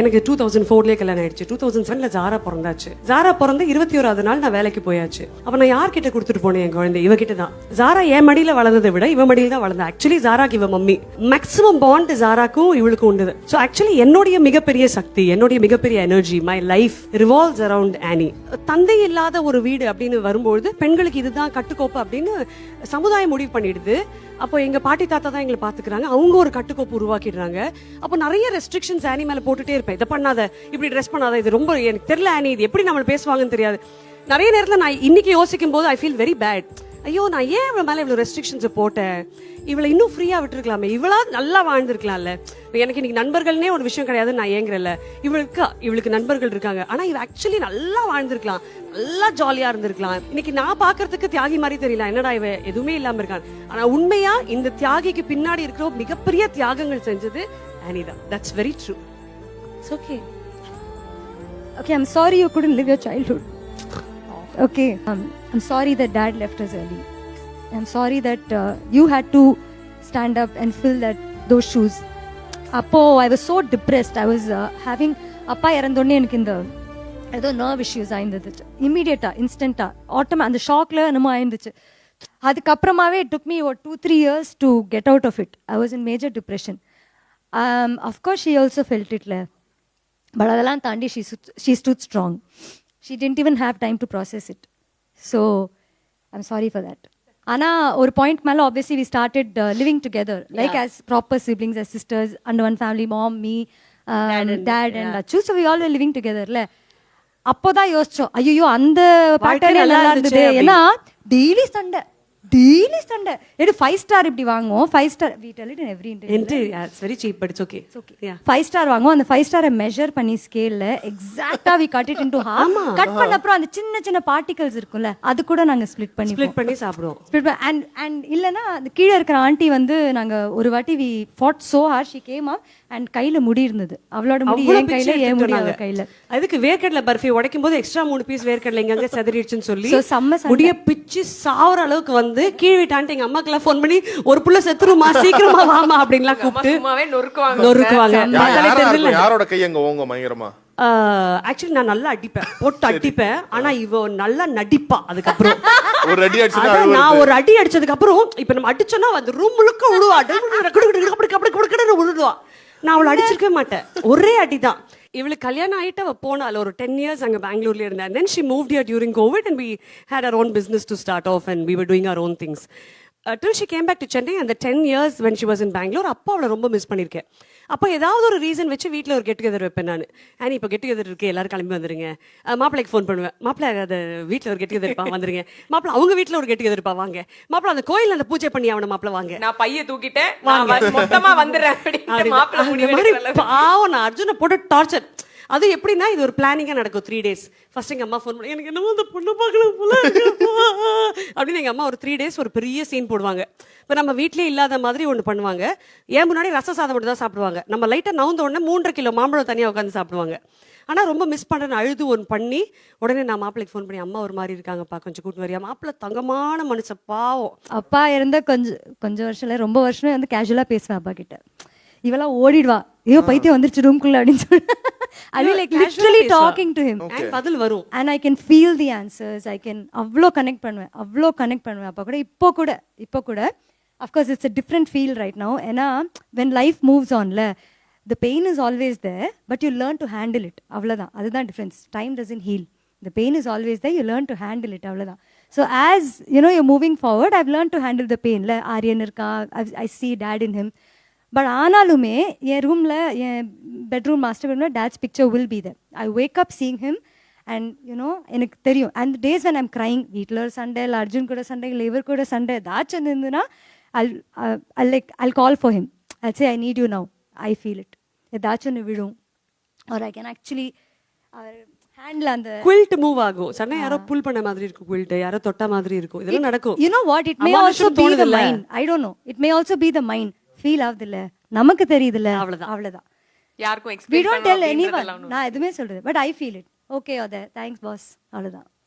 எனக்கு two thousand ஃபோர்லேயே கல்யாணம் ஆயிடுச்சு. டூ தௌசண்ட் செவன்ல ஜாரா பிறந்தாச்சு. ஜாரா பிறந்து இருபத்தி ஓராவது நாள் நான் வேலைக்கு போயாச்சு. அப்ப நான் யார்கிட்ட கொடுத்துட்டு போனேன் என் குழந்தை? இவகிட்ட தான். ஜாரா என் மடியில வளர்ந்ததை விட இவ மடியில தான் வளர்ந்தேன் ஆக்சுவலி ஜாராக்கு இவ மம்மி. மேக்ஸிமம் பாண்ட் ஜாராக்கும் இவளுக்கும் உண்டு ஸோ ஆக்சுவலி என்னுடைய மிகப்பெரிய சக்தி என்னுடைய மிகப்பெரிய energy my life revolves around ஆனி தந்தை இல்லாத ஒரு வீடு அப்படின்னு வரும்பொழுது பெண்களுக்கு இதுதான் கட்டுக்கோப்பு அப்படின்னு சமுதாயம் முடிவு பண்ணிடுது. அப்போ எங்க பாட்டி தாத்தா தான் எங்களை பாத்துக்கிறாங்க. அவங்க ஒரு கட்டுக்கோப்பு உருவாக்கிடுறாங்க. அப்போ நிறைய ரெஸ்ட்ரிக்ஷன்ஸ் ஆனி மேல போட்டுட்டே இருப்பேன். இதை பண்ணாத இப்படி ட்ரெஸ் பண்ணாத இது ரொம்ப எனக்கு தெரியல ஆனி இது எப்படி நம்மளை பேசுவாங்கன்னு தெரியாது. நிறைய நேரத்தில் நான் இன்னைக்கு யோசிக்கும் போது ஐ ஃபீல் வெரி பேட் ஐயோ நான் ஏன் இவ்வளோ மேலே இவ்வளோ ரெஸ்ட்ரிக்ஷன்ஸை போட்டேன்? இவளை இன்னும் ஃப்ரீயாக விட்டுருக்கலாமே? இவளா நல்லா வாழ்ந்துருக்கலாம்ல? எனக்கு இன்னைக்கு நண்பர்கள்னே ஒரு விஷயம் கிடையாது நான் ஏங்குறல இவளுக்கு இவளுக்கு நண்பர்கள் இருக்காங்க. ஆனால் இவ ஆக்சுவலி நல்லா வாழ்ந்திருக்கலாம். நல்லா ஜாலியாக இருந்திருக்கலாம். இன்னைக்கு நான் பார்க்கறதுக்கு தியாகி மாதிரி தெரியல. என்னடா இவ? எதுவுமே இல்லாமல் இருக்கான். ஆனால் உண்மையாக இந்த தியாகிக்கு பின்னாடி இருக்கிற மிகப்பெரிய தியாகங்கள் செஞ்சது Anitha that's very true It's okay Okay, I'm sorry you couldn't live your childhood. Okay, um, I'm sorry that dad left us early. I'm sorry that uh, you had to stand up and fill that those shoes. அப்போ I was so depressed I was having அப்பா இறந்தோடனே எனக்கு இந்த ஏதோ nerve issues ஆயிருந்துச்சு இம்மீடியட்டாக இன்ஸ்டண்ட்டாக ஆட்டோமே அந்த ஷாக்ல என்னமோ ஆயிருந்துச்சு அதுக்கப்புறமாவே took me ஒரு two three years to get out of it I was in major depression of course she also felt இட்ல but அதெல்லாம் தாண்டி she she stood strong she didn't even have time to process it so I'm sorry for that ஆனால் ஒரு point மேலே obviously we started living together like as proper siblings as sisters and one family mom me dad and Achu so we all living டுகெதர்ல அப்போதான் யோசிச்சோம் ஐயோ அந்த பேட்டர்னே நல்லா இருந்தது. ஏன்னா டெய்லி சண்டை. டெய்லி சண்டை. எடு ஃபைவ் ஸ்டார் இப்படி வாங்குவோம். Five Star we tell it in every it's very cheap but it's okay okay Five Star வாங்குவோம். அந்த ஃபைவ் ஸ்டாரை மெஷர் பண்ணி ஸ்கேல்ல எக்ஸாக்டா we cut it into half cut பண்ண அப்புறம் அந்த சின்ன சின்ன பார்ட்டிகல்ஸ் இருக்கும்ல அது கூட நாங்க ஸ்ப்ளிட் பண்ணி ஸ்ப்ளிட் பண்ணி சாப்பிடுவோம். ஸ்ப்ளிட் அண்ட் அண்ட் இல்லனா அந்த கீழே இருக்கிற ஆண்டி வந்து நாங்க ஒரு வாட்டி we fought so hard she came up and கையில முடி இருந்தது. அவளோட முடி என் கையில என் முடி அவ கையில. அதுக்கு வேர்க்கடலை பர்ஃபி உடைக்கும் போது எக்ஸ்ட்ரா மூணு பீஸ் வேர்க்கடலை எங்க செதறிடுச்சுன்னு சொல்லி. முடிய பிச்சு சாவர அளவுக்கு வந்து கீழ் வீட்டான்ட்டு எங்க அம்மாக்கெல்லாம் ஃபோன் பண்ணி ஒரு புள்ள செத்துருமா சீக்கிரமா வாமா அப்படின்லாம் கூப்பிட்டு சும்மாவே நொறுக்குவாங்க நொறுக்குவாங்க பார்த்தாலே? யாரோட கை அங்க ஓங்க பயங்கரமா ஆக்சுவலி நான் நல்லா அடிப்பேன் போட்டு அடிப்பேன் ஆனா இவ நல்லா நடிப்பா அதுக்கப்புறம் ஒரு அதான். நான் ஒரு அடி அடிச்சதுக்கு அப்புறம் இப்ப நம்ம அடிச்சோன்னா அந்த ரூம் முழுக்க விழுவா அப்படி அப்படி விழுடுவா நான் அவளை அடிச்சிருக்கவே மாட்டேன் ஒரே அடிதான் இவளுக்கு கல்யாணம் ஆகிட்டு அவள் போனால ஒரு டென் இயர்ஸ் அங்கே பெங்களூர்ல இருந்தா. Then she move year during Covid and we had our own business to start off and we were doing our own things till she came back to Chennai அந்த ten years when she was in Bangalore அப்போ அவளை ரொம்ப miss பண்ணியிருக்கேன் அப்போ ஏதாவது ஒரு reason வச்சு வீட்டில் ஒரு கெட் டுகெதர் வைப்பேன் நான். ஆனி இப்போ கெட் டுகெதர் இருக்கு எல்லாரும் கிளம்பி வந்துருங்க. மாப்பிள்ளைக்கு ஃபோன் பண்ணுவேன். மாப்பிள்ளை அது வீட்டில் ஒரு கெட் டுகெதர் இருப்பா வந்துருங்க. மாப்பிள்ளை அவங்க வீட்டில் ஒரு கெட் டுகெதர் இருப்பா வாங்க. மாப்பிள்ளை அந்த கோயில் அந்த பூஜை பண்ணி அவனை மாப்பிள்ளை வாங்க. நான் பைய தூக்கிட்டேன். நான் வந்து மொத்தமா வந்துடுறேன். பாவம் நான் அர்ஜுனை போட்டு டார்ச்சர் அது எப்படின்னா இது ஒரு பிளானிங்காக நடக்கும். த்ரீ டேஸ் ஃபர்ஸ்ட் எங்கள் அம்மா ஃபோன் பண்ணி எனக்கு என்னமோ அந்த பொண்ணு பார்க்கலாம் போல அப்படின்னு எங்கள் அம்மா ஒரு த்ரீ டேஸ் ஒரு பெரிய சீன் போடுவாங்க. இப்போ நம்ம வீட்லயே இல்லாத மாதிரி ஒன்று பண்ணுவாங்க. ஏன் முன்னாடி ரச சாதம் மட்டும் தான் சாப்பிடுவாங்க. நம்ம லைட்டாக நவுந்த உடனே மூன்றரை கிலோ மாம்பழம் தனியாக உட்காந்து சாப்பிடுவாங்க. ஆனால் ரொம்ப மிஸ் பண்ணுறேன்னு அழுது ஒன்று பண்ணி உடனே நான் மாப்பிள்ளைக்கு ஃபோன் பண்ணி அம்மா ஒரு மாதிரி இருக்காங்கப்பா கொஞ்சம் கூட்டு வரியா? மாப்பிள்ளை தங்கமான மனுஷ பாவம். அப்பா இருந்தால் கொஞ்சம் கொஞ்சம் வருஷம்ல ரொம்ப வருஷமே வந்து கேஷுவலாக பேசுவேன் அப்பா கிட்ட. இவெல்லாம் ஓடிடுவா. ஐயோ பைத்தியம் வந்துருச்சு ரூம்குள்ள அப்படின்னு சொல்லி. I like Casual-ஆ literally. Talking to him And பதில் வரும். And I can feel the answers I can அவ்வளோ கனெக்ட் பண்ணுவேன். அவ்வளோ கனெக்ட் பண்ணுவேன். அப்போ கூட இப்போ கூட இப்போ கூட of course it's a different feel right no ஏன்னா வென் லைஃப் மூவ்ஸ் ஆன்ல the pain is always there but you learn to handle it அவ்வளோதான் அதுதான் difference time doesn't heal the pain is always there. You learn to handle it அவ்வளோதான் so as you know you moving forward I've learn to handle the பெயின்ல Aryan இருக்கான் I see dad in him but ஆனாலுமே என் ரூமில் என் bedroom master பெட்ரூமில் dad's picture will be there I wake up seeing him and you know எனக்கு தெரியும். அந்த days when I'm crying வீட்டில் ஒரு சண்டை இல்லை அர்ஜுன் கூட சண்டை இல்லை இவர் கூட சண்டை ஏதாச்சும் இருந்ததுன்னா all I like I'll call for him I say I need you now I feel it ஏதாச்சும் ஒன்று விழும். Or I can actually handle அந்த குவில்ட் மூவ் ஆகும். சண்டை யாரோ புல் பண்ண மாதிரி இருக்கும் குவில்ட் யாரோ தொட்ட மாதிரி இருக்கும். இதெல்லாம் நடக்கும். You know what it may also be the? Mind I don't know it may also be the mind feel ஆகுதுல்ல? நமக்கு தெரியுதுல்ல? அவ்வளவுதான். அவ்வளோதான் யாருக்கும் we explain don't tell any பண்ணணும் நான் எதுவுமே சொல்றது. But I feel it okay other thanks boss அவ்வளோதான்